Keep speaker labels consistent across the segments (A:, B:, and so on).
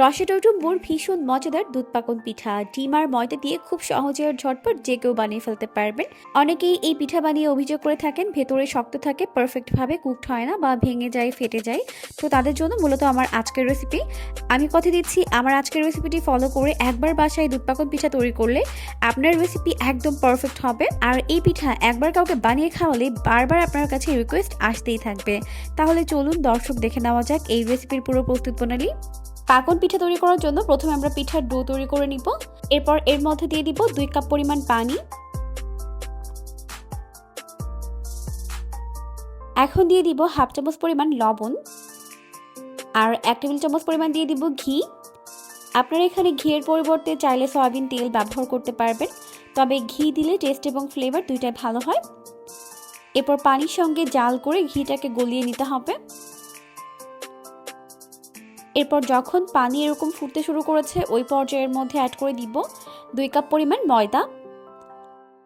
A: রসে টুম্বুর ভীষণ মজাদার দুধ পাকন পিঠা। ডিম আর ময়দা দিয়ে খুব সহজে আর ঝটপট যে কেউ বানিয়ে ফেলতে পারবেন। অনেকেই এই পিঠা বানিয়ে অভিযোগ করে থাকেন, ভেতরে শক্ত থাকে পারফেক্টভাবে কুকড হয় না বা ভেঙে যায়, ফেটে যায়। তো তাদের জন্য মূলত আমার আজকের রেসিপি আমি কথা দিচ্ছি, আমার আজকের রেসিপিটি ফলো করে একবার বাসায় দুধ পাকন পিঠা তৈরি করলে আপনার রেসিপি একদম পারফেক্ট হবে। আর এই পিঠা একবার কাউকে বানিয়ে খাওয়ালে বারবার আপনার কাছে রিকোয়েস্ট আসতেই থাকবে। তাহলে চলুন দর্শক দেখে নেওয়া যাক এই রেসিপির পুরো প্রস্তুত প্রণালী। পাকন পিঠা তৈরি করার জন্য প্রথমে আমরা পিঠার ডো তৈরি করে নিব। এরপর এর মধ্যে দিয়ে দিব দুই কাপ পরিমাণ পানি। এখন দিয়ে দিব হাফ চামচ পরিমাণ লবণ। আর এক টেবিল চামচ পরিমাণ দিয়ে দিব ঘি। আপনারা এখানে ঘিয়ের পরিবর্তে চাইলে সয়াবিন তেল ব্যবহার করতে পারবেন। তবে ঘি দিলে টেস্ট এবং ফ্লেভার দুইটাই ভালো হয়। এরপর পানির সঙ্গে জাল করে ঘিটাকে গলিয়ে নিতে হবে। এরপর যখন পানি এরকম ফুটতে শুরু করেছে, ওই পর্যায়ের মধ্যে অ্যাড করে দিব দুই কাপ পরিমাণ ময়দা।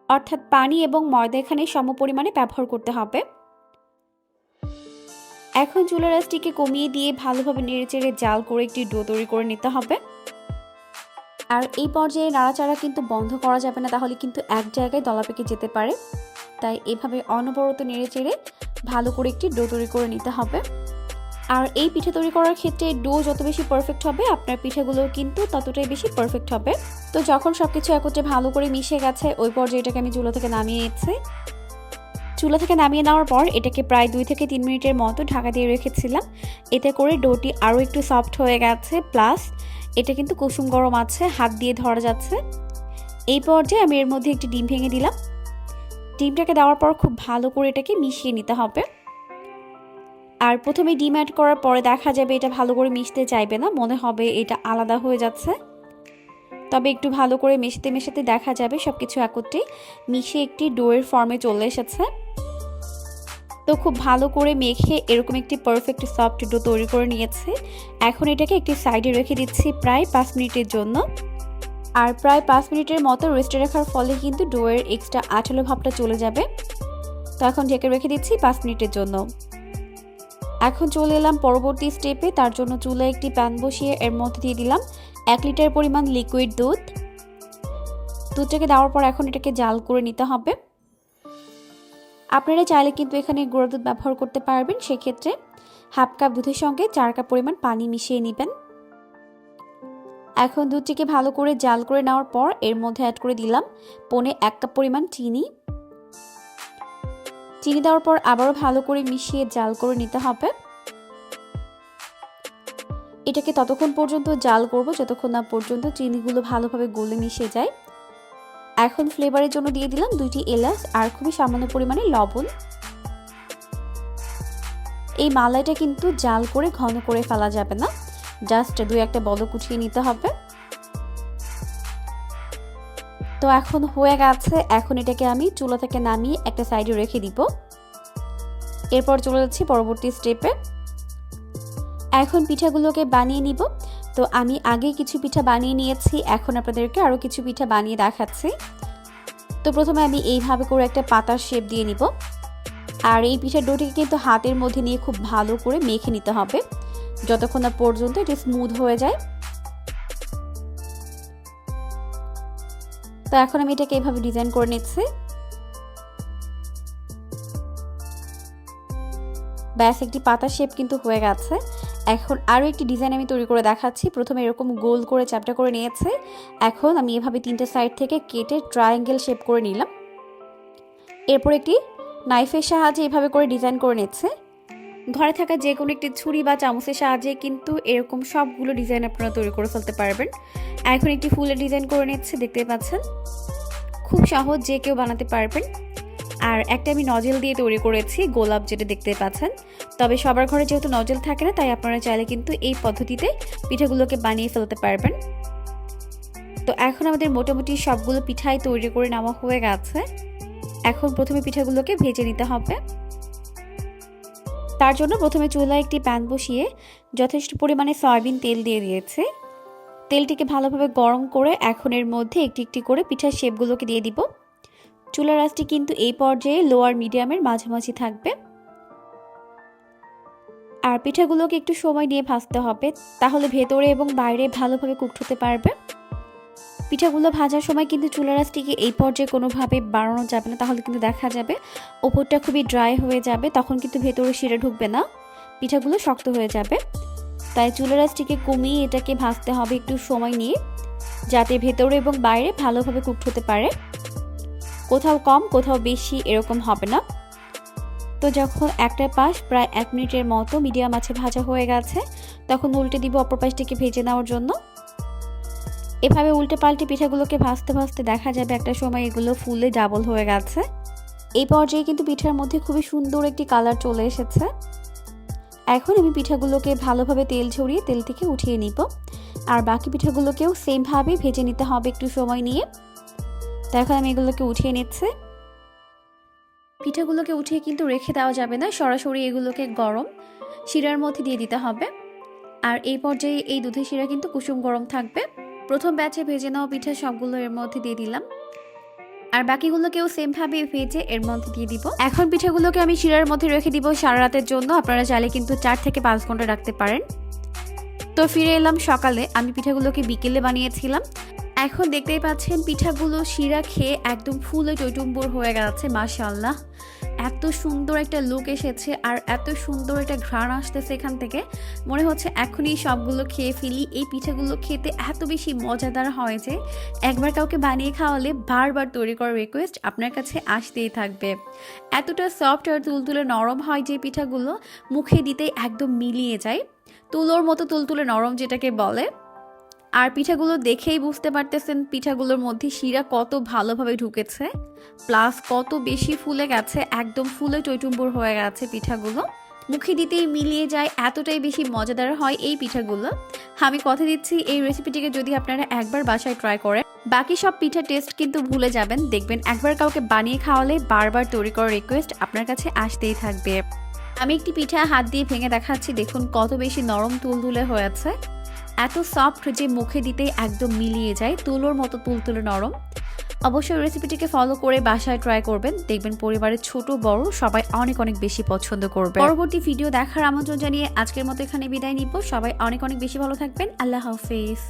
A: অর্থাৎ পানি এবং ময়দা এখানে সম পরিমাণে ব্যবহার করতে হবে। এখন চুলার কমিয়ে দিয়ে ভালোভাবে নেড়েচেড়ে জাল করে একটি ডো তৈরি করে নিতে হবে। আর এই পর্যায়ে নাড়াচাড়া কিন্তু বন্ধ করা যাবে না, তাহলে কিন্তু এক জায়গায় দলা পেকে যেতে পারে। তাই এভাবে অনবরত নেড়েচেড়ে ভালো করে একটি ডো তৈরি করে নিতে হবে। আর এই পিঠে তৈরি করার ক্ষেত্রে ডো যত বেশি পারফেক্ট হবে, আপনার পিঠেগুলো কিন্তু ততটাই বেশি পারফেক্ট হবে। তো যখন সব কিছু একত্রে ভালো করে মিশে গেছে, ওই পর্যায়ে এটাকে আমি চুলো থেকে নামিয়ে নিচ্ছি। চুলা থেকে নামিয়ে নেওয়ার পর এটাকে প্রায় দুই থেকে তিন মিনিটের মতো ঢাকা দিয়ে রেখেছিলাম। এতে করে ডোটি আরও একটু সফট হয়ে গেছে প্লাস এটা কিন্তু কুসুম গরম আছে, হাত দিয়ে ধরা যাচ্ছে। এই পর্যায়ে আমি এর মধ্যে একটি ডিম ভেঙে দিলাম। ডিমটাকে দেওয়ার পর খুব ভালো করে এটাকে মিশিয়ে নিতে হবে। আর প্রথমে ডিম অ্যাড করার পরে দেখা যাবে এটা ভালো করে মিশতে চাইবে না, মনে হবে এটা আলাদা হয়ে যাচ্ছে। তবে একটু ভালো করে মেশাতে মেশাতে দেখা যাবে সব কিছু একত্রে মিশে একটি ডোয়ের ফর্মে চলে এসেছে। তো খুব ভালো করে মেখে এরকম একটি পারফেক্ট সফট ডো তৈরি করে নিয়েছে। এখন এটাকে একটি সাইডে রেখে দিচ্ছি প্রায় পাঁচ মিনিটের জন্য। আর প্রায় পাঁচ মিনিটের মতো রেস্টে রাখার ফলে কিন্তু ডোয়ের এক্সট্রা আঠালো ভাবটা চলে যাবে। তো এখন ঢেকে রেখে দিচ্ছি পাঁচ মিনিটের জন্য। এখন চলে এলাম পরবর্তী স্টেপে তার জন্য চুলে একটি প্যান বসিয়ে এর মধ্যে দিয়ে দিলাম এক লিটার পরিমাণ লিকুইড দুধ। দুধটাকে দেওয়ার পর এখন এটাকে জাল করে নিতে হবে। আপনারা চাইলে কিন্তু এখানে গুঁড়ো দুধ ব্যবহার করতে পারবেন। সেক্ষেত্রে হাফ কাপ দুধের সঙ্গে চার কাপ পরিমাণ পানি মিশিয়ে নেবেন। এখন দুধটিকে ভালো করে জাল করে নেওয়ার পর এর মধ্যে অ্যাড করে দিলাম। পনে এক কাপ পরিমাণ চিনি। চিনি দেওয়ার পর আবারও ভালো করে মিশিয়ে জাল করে নিতে হবে। এটাকে ততক্ষণ পর্যন্ত জাল করব, যতক্ষণ না পর্যন্ত চিনিগুলো ভালোভাবে গলে মিশে যায়। এখন ফ্লেভারের জন্য দিয়ে দিলাম দুইটি এলাচ আর খুবই সামান্য পরিমাণে লবণ। এই মালাইটা কিন্তু জাল করে ঘন করে ফেলা যাবে না, জাস্ট দুই একটা বল কুচিয়ে নিতে হবে। তো এখন হয়ে গেছে। এখন এটাকে আমি চুলা থেকে নামিয়ে একটা সাইডে রেখে দিব। এরপর চলে যাচ্ছি পরবর্তী স্টেপে। এখন পিঠাগুলোকে বানিয়ে নিব। তো আমি আগে কিছু পিঠা বানিয়ে নিয়েছি। এখন আপনাদেরকে আরও কিছু পিঠা বানিয়ে দেখাচ্ছি। তো প্রথমে আমি এইভাবে করে একটা পাতার শেপ দিয়ে নিব। আর এই পিঠার ডোটিকে কিন্তু হাতের মধ্যে নিয়ে খুব ভালো করে মেখে নিতে হবে। যতক্ষণ না পর্যন্ত এটি স্মুথ হয়ে যায়। তো এখন আমি এটাকে এইভাবে ডিজাইন করে নিচ্ছি। ব্যাস, একটি পাতা শেপ কিন্তু হয়ে গেছে। এখন আরও একটি ডিজাইন আমি তৈরি করে দেখাচ্ছি। প্রথমে এরকম গোল করে চ্যাপটা করে নিয়েছে। এখন আমি এভাবে তিনটে সাইড থেকে কেটে ট্রায়াঙ্গেল শেপ করে নিলাম। এরপর একটি নাইফের সাহায্যে এভাবে করে ডিজাইন করে নিচ্ছে। ঘরে থাকা যে কোনো একটি ছুরি বা চামচের সাহায্যে কিন্তু এরকম সবগুলো ডিজাইন আপনারা তৈরি করে ফেলতে পারবেন। এখন একটি ফুলের ডিজাইন করে নিচ্ছে, দেখতে পাচ্ছেন? খুব সহজ, যে কেউ বানাতে পারবেন। আর একটা আমি নজেল দিয়ে তৈরি করেছি, গোলাপ যেটা দেখতে পাচ্ছেন। তবে সবার ঘরে যেহেতু নজেল থাকে না, তাই আপনারা চাইলে কিন্তু এই পদ্ধতিতে পিঠাগুলোকে বানিয়ে ফেলতে পারবেন। তো এখন আমাদের মোটামুটি সবগুলো পিঠাই তৈরি করে নেওয়া হয়ে গেছে। এখন প্রথমে পিঠাগুলোকে ভেজে নিতে হবে। তার জন্য প্রথমে চুলায় একটি প্যান বসিয়ে যথেষ্ট পরিমাণে সয়াবিন তেল দিয়ে দিয়েছে। তেলটিকে ভালোভাবে গরম করে এখন এর মধ্যে একটি একটি করে পিঠার শেপগুলোকে দিয়ে দিব। চুলার আঁচটি কিন্তু এই পর্যায়ে লোয়ার মিডিয়ামের মাঝামাঝি থাকবে। আর পিঠাগুলোকে একটু সময় নিয়ে ভাজতে হবে, তাহলে ভেতরে এবং বাইরে ভালোভাবে কুকড হতে পারবে। পিঠাগুলো ভাজার সময় কিন্তু চুলার আঁচটিকে এই পর্যায়ে কোনোভাবে বাড়ানো যাবে না, তাহলে কিন্তু দেখা যাবে ওপরটা খুবই ড্রাই হয়ে যাবে, তখন কিন্তু ভেতরে শিরা ঢুকবে না, পিঠাগুলো শক্ত হয়ে যাবে। তাই চুলার কমিয়ে এটাকে ভাজতে হবে একটু সময় নিয়ে, যাতে ভেতরে এবং বাইরে ভালোভাবে কুকড হতে পারে। কোথাও কম, কোথাও বেশি এরকম হবে না। তো যখন একটা পাশ প্রায় এক মিনিটের মতো মিডিয়াম আছে ভাজা হয়ে গেছে, তখন উল্টে দিব অপর পাশটিকে ভেজে নেওয়ার জন্য। এভাবে উল্টে পাল্টে পিঠাগুলোকে ভাজতে ভাজতে দেখা যাবে একটা সময় এগুলো ফুলে ডাবল হয়ে গেছে। এই পর্যায়ে কিন্তু পিঠার মধ্যে খুবই সুন্দর একটি কালার চলে এসেছে। এখন আমি পিঠাগুলোকে ভালোভাবে তেল ঝরিয়ে তেল থেকে উঠিয়ে নিব। আর বাকি পিঠাগুলোকেও সেমভাবে ভেজে নিতে হবে একটু সময় নিয়ে। তো এখন আমি এগুলোকে উঠিয়ে নিচ্ছি। পিঠাগুলোকে উঠিয়ে কিন্তু রেখে দেওয়া যাবে না, সরাসরি এগুলোকে গরম শিরার মধ্যে দিয়ে দিতে হবে। আর এই পর্যায়ে এই দুধের শিরা কিন্তু কুসুম গরম থাকবে। প্রথম ব্যাচে ভেজে নেওয়া পিঠা সবগুলো এর মধ্যে দিয়ে দিলাম। আর বাকিগুলোকেও সেমভাবে ভেজে এর মধ্যে দিয়ে দিব। এখন পিঠাগুলোকে আমি শিরার মধ্যে রেখে দিব সারা রাতের জন্য। আপনারা চাইলে কিন্তু চার থেকে পাঁচ ঘণ্টা রাখতে পারেন। তো ফিরে এলাম সকালে। আমি পিঠাগুলোকে বিকেলে বানিয়েছিলাম। এখন দেখতেই পাচ্ছেন পিঠাগুলো শিরা খেয়ে একদম ফুলে টৈটুম্বুর হয়ে গেছে মাশাল্লাহ এত সুন্দর একটা লুক এসেছে আর এত সুন্দর একটা ঘ্রাণ আসতেছে এখান থেকে। মনে হচ্ছে এখনই সবগুলো খেয়ে ফেলি। এই পিঠাগুলো খেতে এত বেশি মজাদার হয় যে একবার কাউকে বানিয়ে খাওয়ালে বারবার তৈরি করার রিকোয়েস্ট আপনার কাছে আসতেই থাকবে। এতটা সফট আর তুলতুলে নরম হয় যে পিঠাগুলো মুখে দিতেই একদম মিলিয়ে যায়। তুলোর মতো তুলতুলে নরম যেটাকে বলে। আর পিঠাগুলো দেখেই বুঝতে পারতেছেন পিঠাগুলোর মধ্যে শিরা কত ভালোভাবে ঢুকেছে প্লাস কত বেশি ফুলে গেছে, একদম ফুলে টৈটুম্বুর হয়ে গেছে পিঠাগুলো। মুখে দিতেই মিলিয়ে যায়, এতটাই বেশি মজাদার হয় এই পিঠাগুলো। আমি কথা দিচ্ছি এই রেসিপিটিকে যদি আপনারা একবার বাসায় ট্রাই করেন। বাকি সব পিঠা টেস্ট কিন্তু ভুলে যাবেন। দেখবেন একবার কাউকে বানিয়ে খাওয়ালে বারবার তৈরি করার রিকোয়েস্ট আপনার কাছে আসতেই থাকবে। আমি একটি পিঠা হাত দিয়ে ভেঙে দেখাচ্ছি, দেখুন কত বেশি নরম তুলতুলে হয়েছে। এত সফট যে মুখে দিতেই একদম মিলিয়ে যায়, তুলোর মতো তুলতুলে নরম। অবশ্যই রেসিপিটিকে ফলো করে বাসায় ট্রাই করবেন। দেখবেন পরিবারের ছোট, বড় সবাই অনেক অনেক বেশি পছন্দ করবে। পরবর্তী ভিডিও দেখার আমন্ত্রণ জানিয়ে আজকের মতো এখানে বিদায় নিব। সবাই অনেক অনেক বেশি ভালো থাকবেন। আল্লাহ হাফিজ।